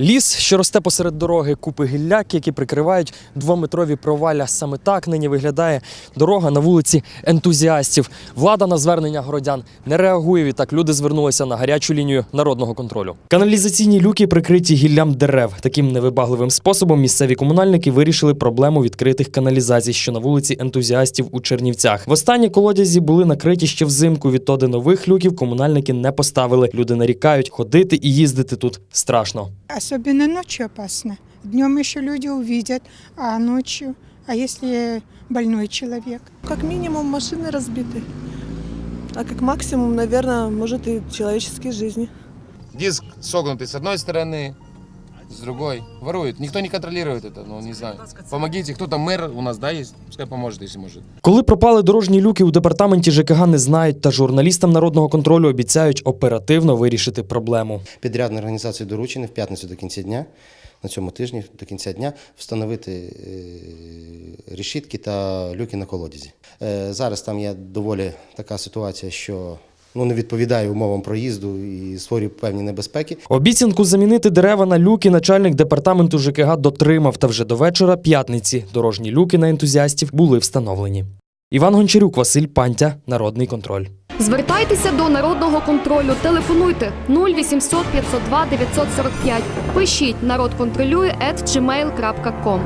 Ліс, що росте посеред дороги, купи гілляк, які прикривають двометрові провалля. Саме так нині виглядає дорога на вулиці ентузіастів. Влада на звернення городян не реагує. Відтак люди звернулися на гарячу лінію народного контролю. Каналізаційні люки прикриті гіллям дерев. Таким невибагливим способом місцеві комунальники вирішили проблему відкритих каналізацій, що на вулиці ентузіастів у Чернівцях. Востаннє колодязі були накриті ще взимку. Відтоди нових люків комунальники не поставили. Люди нарікають, ходити і їздити тут страшно. Особенно ночью опасно. Днем еще люди увидят, а ночью, а если больной человек? Как минимум машины разбиты, а как максимум, наверное, может и человеческие жизни. Диск согнутый с одной стороны, с другой. Воруют. Никто не контролирует это, ну, не знаю. Помогите, кто там мэр у нас, да, есть? Пускай поможет, если может. Коли пропали дорожні люки у департаменті ЖКГ не знають, та журналістам народного контролю обіцяють оперативно вирішити проблему. Підрядна організація доручена в п'ятницю до кінця дня, на цьому тижні до кінця дня, встановити е, решітки та люки на колодязі. Е, Зараз там є доволі така ситуація, що ну, не відповідає умовам проїзду і створює певні небезпеки. Обіцянку замінити дерева на люки начальник департаменту ЖКГ дотримав. Та вже до вечора п'ятниці дорожні люки на ентузіастів були встановлені. Іван Гончарюк, Василь Пантя, Народний контроль. Звертайтеся до народного контролю. Телефонуйте 0800 502 945. Пишіть народ контролює at gmail.com.